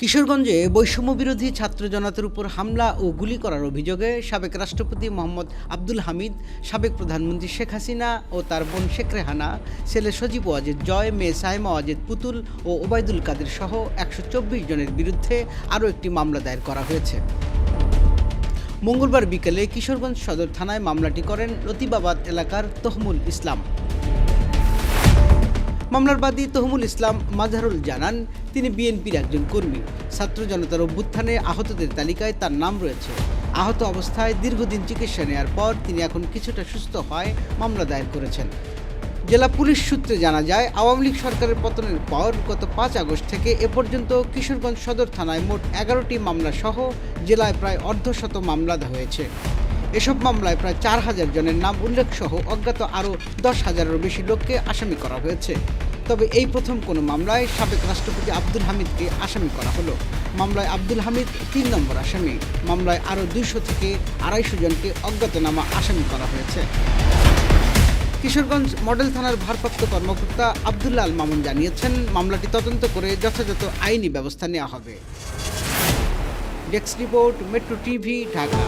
কিশোরগঞ্জে বৈষম্য বিরোধী ছাত্র জনতার উপর হামলা ও গুলি করার অভিযোগে সাবেক রাষ্ট্রপতি মোহাম্মদ আব্দুল হামিদ, সাবেক প্রধানমন্ত্রী শেখ হাসিনা ও তার বোন শেখ রেহানা, ছেলে সজীব ওয়াজেদ জয়, মেয়ে সাইমা ওয়াজেদ পুতুল ও ওবায়দুল কাদের সহ একশো চব্বিশ জনের বিরুদ্ধে আরও একটি মামলা দায়ের করা হয়েছে। মঙ্গলবার বিকেলে কিশোরগঞ্জ সদর থানায় মামলাটি করেন লতিবাবাদ এলাকার তহমুল ইসলাম। মামলার বাদী তহমুল ইসলাম মাজহারুল জানান, তিনি বিএনপির একজন কর্মী। ছাত্র জনতার অভ্যুত্থানে আহতদের তালিকায় তার নাম রয়েছে। আহত অবস্থায় দীর্ঘদিন চিকিৎসা নেওয়ার পর তিনি এখন কিছুটা সুস্থ হয় মামলা দায়ের করেছেন। জেলা পুলিশ সূত্রে জানা যায়, আওয়ামী লীগ সরকারের পতনের পর গত পাঁচ আগস্ট থেকে এ পর্যন্ত কিশোরগঞ্জ সদর থানায় মোট এগারোটি মামলা সহ জেলায় প্রায় অর্ধশত মামলা হয়েছে। এসব মামলায় প্রায় চার হাজার জনের নাম উল্লেখ সহ অজ্ঞাত আরও দশ হাজারেরও বেশি লোককে আসামি করা হয়েছে। তবে এই প্রথম কোনো মামলায় সাবেক রাষ্ট্রপতি আব্দুল হামিদকে আসামি করা হলো। মামলায় আব্দুল হামিদ তিন নম্বর আসামি। মামলায় আরও দুইশো থেকে আড়াইশো জনকে অজ্ঞাতনামা আসামি করা হয়েছে। কিশোরগঞ্জ মডেল থানার ভারপ্রাপ্ত কর্মকর্তা আবদুল্লাহ আল মামুন জানিয়েছেন, মামলাটি তদন্ত করে যথাযথ আইনি ব্যবস্থা নেওয়া হবে। Desk report, metro TV, Dhaka.